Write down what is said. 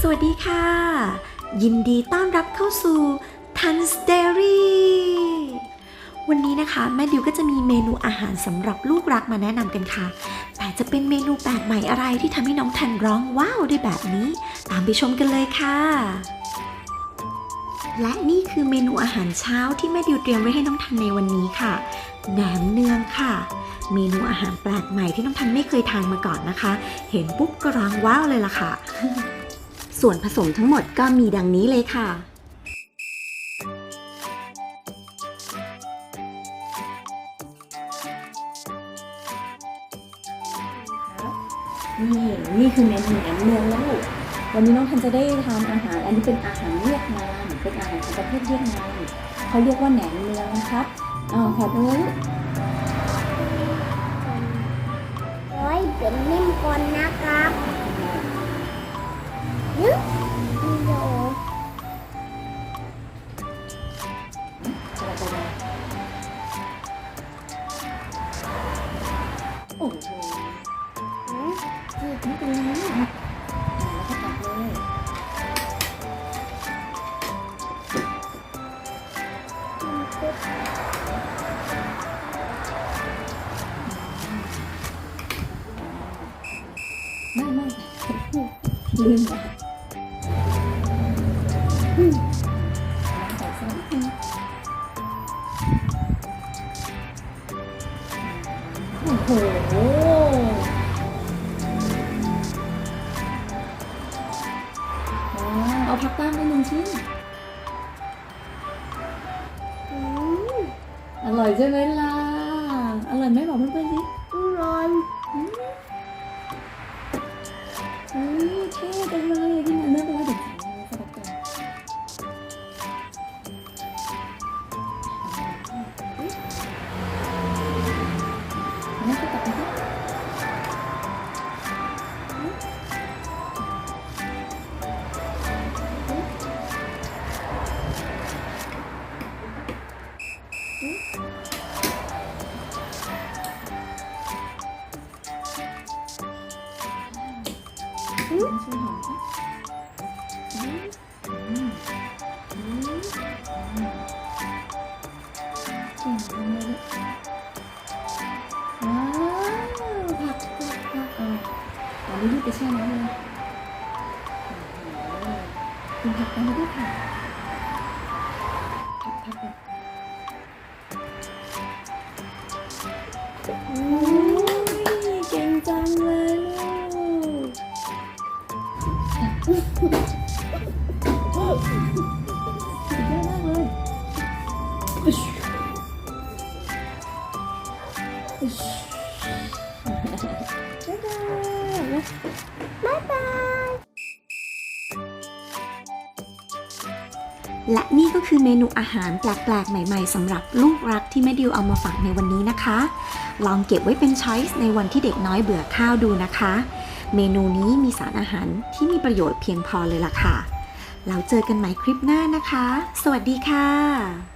สวัสดีค่ะ ยินดีต้อนรับเข้าสู่ทันสเตอรี่วันนี้นะคะ แม่ดิวก็จะมีเมนูอาหารสำหรับลูกรักมาแนะนำกันค่ะ แต่จะเป็นเมนูแปลกใหม่อะไรที่ทำให้น้องทันร้องว้าวได้แบบนี้ ตามไปชมกันเลยค่ะ และนี่คือเมนูอาหารเช้าที่แม่ดิวเตรียมไว้ให้น้องทันในวันนี้ค่ะแหนมเนืองค่ะ เมนูอาหารแปลกใหม่ที่น้องทันไม่เคยทานมาก่อนนะคะ เห็นปุ๊บก็ร้องว้าวเลยล่ะค่ะ ส่วนผสมทั้งหมดก็มีดังนี้เลยค่ะ นี่นี่คือเมนูแหนมเนืองแล้ววันนี้น้องทันจะได้ทานอาหาร อันนี้เป็นอาหารเวียดนามเป็นอาหารของประเทศเวียดนามเขาเรียกว่าแหนมเนืองนะครับอ้าวขอดู โอ้โหหืมจีบไม่เป็นไรนะแโอ้โหอ๋อเอาพักตั้งไปหนึ่งชิ้นอืมอร่อยใช่ไหมล่ะ อร่อยไหมบอกเพื่อนๆสิอร่อยอืมเฮ้ยเท่จังเลย อันนี้ก็ ตอนนี้รีบไปแช่น้ำเลยโอ้โหกินผักกันไปด้วยค่ะผักผักผักโอ้ยเก่งจังเลยลูกสุดยอดมากเลย บ๊ายบาย และนี่ก็คือเมนูอาหารแปลกๆ ใหม่ๆสำหรับลูกรักที่แม่ดิวเอามาฝากในวันนี้นะคะ ลองเก็บไว้เป็นช้อยส์ในวันที่เด็กน้อยเบื่อข้าวดูนะคะ เมนูนี้มีสารอาหารที่มีประโยชน์เพียงพอเลยล่ะค่ะแล้วเจอกันใหม่คลิปหน้านะคะ สวัสดีค่ะ